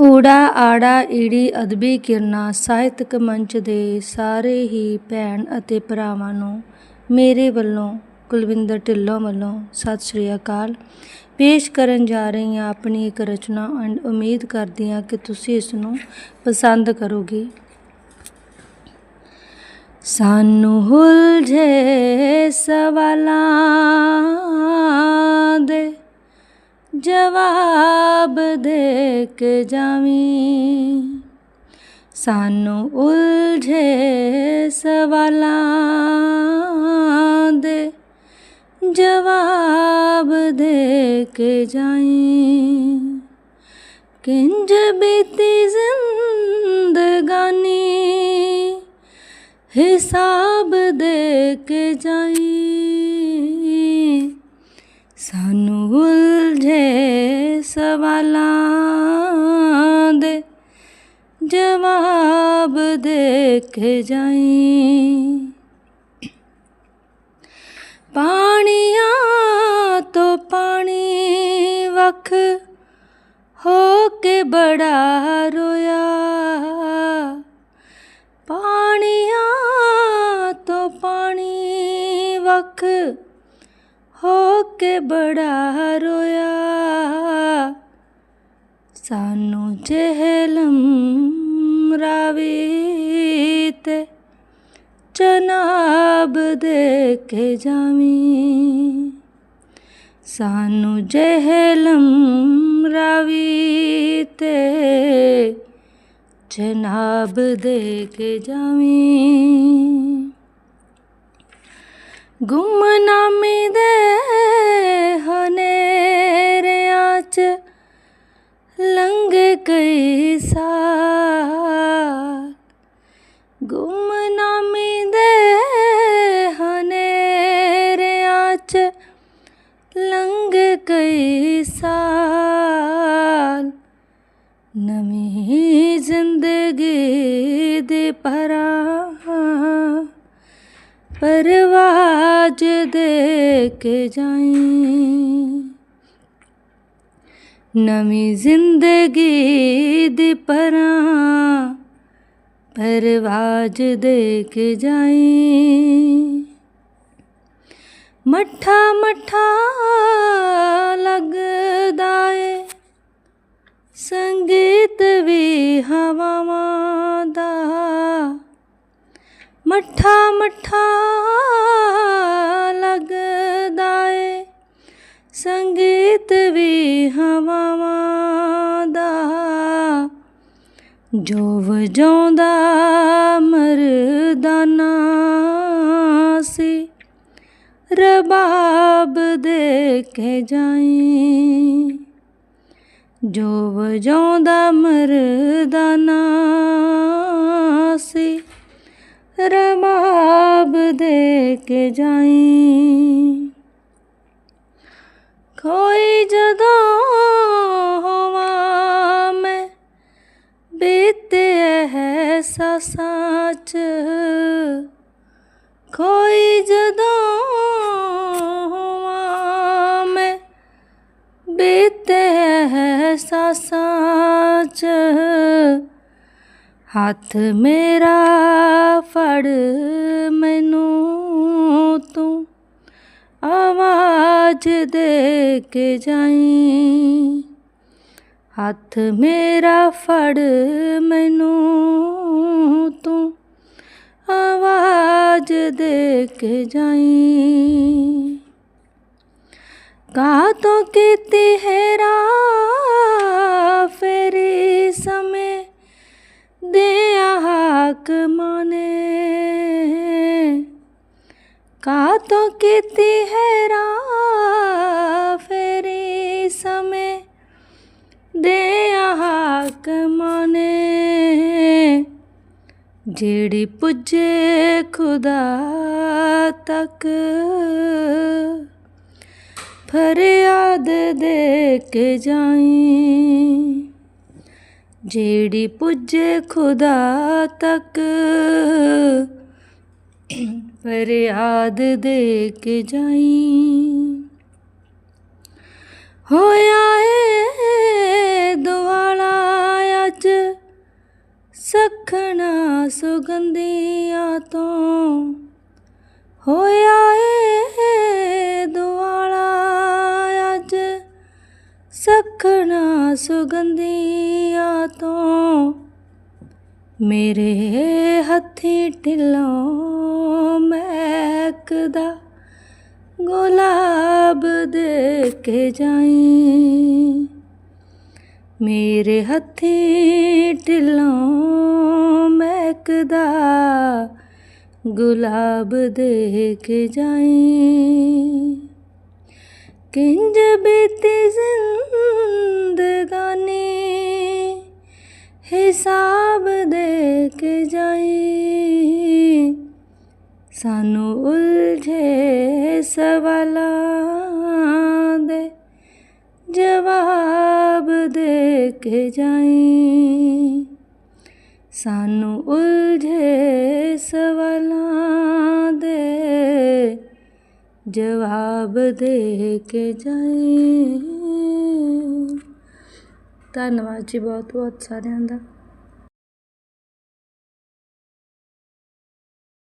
ਊੜਾ, ਆੜਾ, ਈੜੀ, ਅਦਬੀ, ਕਿਰਨਾਂ, ਸਾਹਿਤਕ ਮੰਚ ਦੇ ਸਾਰੇ ਹੀ ਭੈਣ ਅਤੇ ਭਰਾਵਾਂ ਨੂੰ ਮੇਰੇ ਵੱਲੋਂ, ਕੁਲਵਿੰਦਰ ਢਿੱਲੋਂ ਵੱਲੋਂ ਸਤਿ ਸ੍ਰੀ ਅਕਾਲ। ਪੇਸ਼ ਕਰਨ ਜਾ ਰਹੀ ਹਾਂ ਆਪਣੀ ਇੱਕ ਰਚਨਾ ਐਂਡ ਉਮੀਦ ਕਰਦੀ ਹਾਂ ਕਿ ਤੁਸੀਂ ਇਸ ਨੂੰ ਪਸੰਦ ਕਰੋਗੇ। ਸਾਨੂੰ ਉਲਝੇ ਸਵਾਲਾਂ ਜਵਾਬ ਦੇ ਕੇ ਜਾਵੀਂ। ਸਾਨੂੰ ਉਲਝੇ ਸਵਾਲਾਂ ਦੇ ਜਵਾਬ ਦੇ ਕੇ ਜਾਈਂ। ਕਿੰਜ ਬੀਤੀ ਜ਼ਿੰਦਗਾਨੀ, ਹਿਸਾਬ ਦੇ ਕੇ ਜਾਈਂ। ਸਵਾਲਾਂ ਦੇ ਜਵਾਬ ਦੇਖ ਕੇ ਜਾਈਂ। ਪਾਣੀਆਂ ਤੋਂ ਪਾਣੀ ਵਖ ਹੋ ਕੇ ਬੜਾ ਰੋਇਆ। ਪਾਣੀਆਂ ਤੋਂ ਪਾਣੀ ਵਖ ਹੋ ਕੇ ਬੜਾ ਰੋਇਆ। सान जल्रा चनाबदेके जमी। सानलरावि चनाबदे के जी गुमनामिदं ਲੰਘ ਕਈ ਸਾਲ ਗੁੰਮਨਾਮੀ ਦੇ ਹਨੇਰਿਆਂ ਚ ਲੰਘ ਕਈ ਸਾਲ ਨਵੀਂ ਜ਼ਿੰਦਗੀ ਦੇ ਪਰਾਂ ਪਰਵਾਜ ਦੇ ਕੇ ਜਾਈਂ। ਨਵੀਂ ਜ਼ਿੰਦਗੀ ਦੀ ਪਰਾਂ ਪਰਵਾਜ ਦੇ ਕੇ ਜਾਈਂ। ਮੱਠਾ ਮੱਠਾ ਲੱਗਦਾ ਏ, ਸੰਗੀਤ ਵੀ ਹਵਾਵਾਂ ਦਾ। ਮੱਠਾ ਮੱਠਾ ਲੱਗਦਾ ਸੰਗੀਤ ਵੀ ਹਵਾਵਾਂ ਦਾ। ਜੋ ਵਜਾਉਂਦਾ ਮਰਦਾਨਾ ਸੀ, ਰਬਾਬ ਦੇ ਕੇ ਜਾਈਂ। ਜੋ ਵਜਾਉਂਦਾ ਮਰਦਾਨਾ ਸੀ, ਰਬਾਬ ਦੇ ਕੇ ਜਾਈ। ਕੋਈ ਜਦੋਂ ਹੋਵਾਂ ਮੈਂ, ਬੀਤੇ ਅਹਿਸਾਸਾਂ ਚ। ਕੋਈ ਜਦੋਂ ਹੋਵਾਂ ਮੈਂ, ਬੀਤੇ ਅਹਿਸਾਸਾਂ ਚ। ਹੱਥ ਮੇਰਾ ਫੜ ਮੈਨੂੰ ਤੂੰ। ਆਵਾਜ਼ ਦੇ ਕੇ ਜਾਈ। ਹੱਥ ਮੇਰਾ ਫੜ ਮੈਨੂੰ ਤੂੰ। ਆਵਾਜ਼ ਦੇ ਕੇ ਜਾਈਂ। ਕਾ ਤੋ ਕੀਤੀ ਹੈਰਾ ਫੇਰੀ ਸਮੇਂ ਦੇ ਹਾਕ ਮਾਨੇ ਕਾ ਤੋ ਕੀਤੀ ਹੈਰਾ ਫੇਰੀ ਸਮੇਂ ਦੇ ਹਾਕ ਮਾਨੇ ਜਿਹੜੀ ਪੁੱਜੇ ਖੁਦਾ ਤੱਕ ਫਰਿਆਦ ਦੇ ਕੇ ਜਾਈਂ ਜਿਹੜੀ ਪੁੱਜੇ ਖੁਦਾ ਤੱਕ ਫਰਿਆਦ ਦੇ ਕੇ ਜਾਈ। ਹੋਇਆ ਏ ਦੁਆਲਾ ਸਖਣਾ ਸੁਗੰਧੀਆਂ ਤੋਂ। ਹੋਇਆ ਏ ਦੁਆਲਾ ਅੱਜ ਸਖਣਾ ਸੁਗੰਧੀਆਂ ਤੋਂ। ਮੇਰੇ ਹੱਥੀ ਢਿੱਲੋਂ ਮਹਿਕਦਾ ਗੁਲਾਬ ਦੇ ਕੇ ਜਾਈ। ਮੇਰੇ ਹੱਥੀ ਢਿੱਲੋਂ ਮਹਿਕਦਾ। ਗੁਲਾਬ ਦੇ ਕੇ ਜਾਈ। ਕਿੰਜ ਬੀਤੀ ਜ਼ਿੰਦਗਾਨੀ। ਹਿਸਾਬ ਦੇ ਕੇ ਜਾਈ। ਸਾਨੂੰ ਉਲਝੇ ਸਵਾਲਾਂ ਦੇ ਜਵਾਬ ਦੇ ਕੇ ਜਾਈ। ਸਾਨੂੰ ਉਲਝੇ ਸਵਾਲਾਂ ਦੇ ਜਵਾਬ ਦੇ ਕੇ ਜਾਈ। ਧੰਨਵਾਦ ਜੀ ਬਹੁਤ ਬਹੁਤ ਸਾਰਿਆਂ ਦਾ।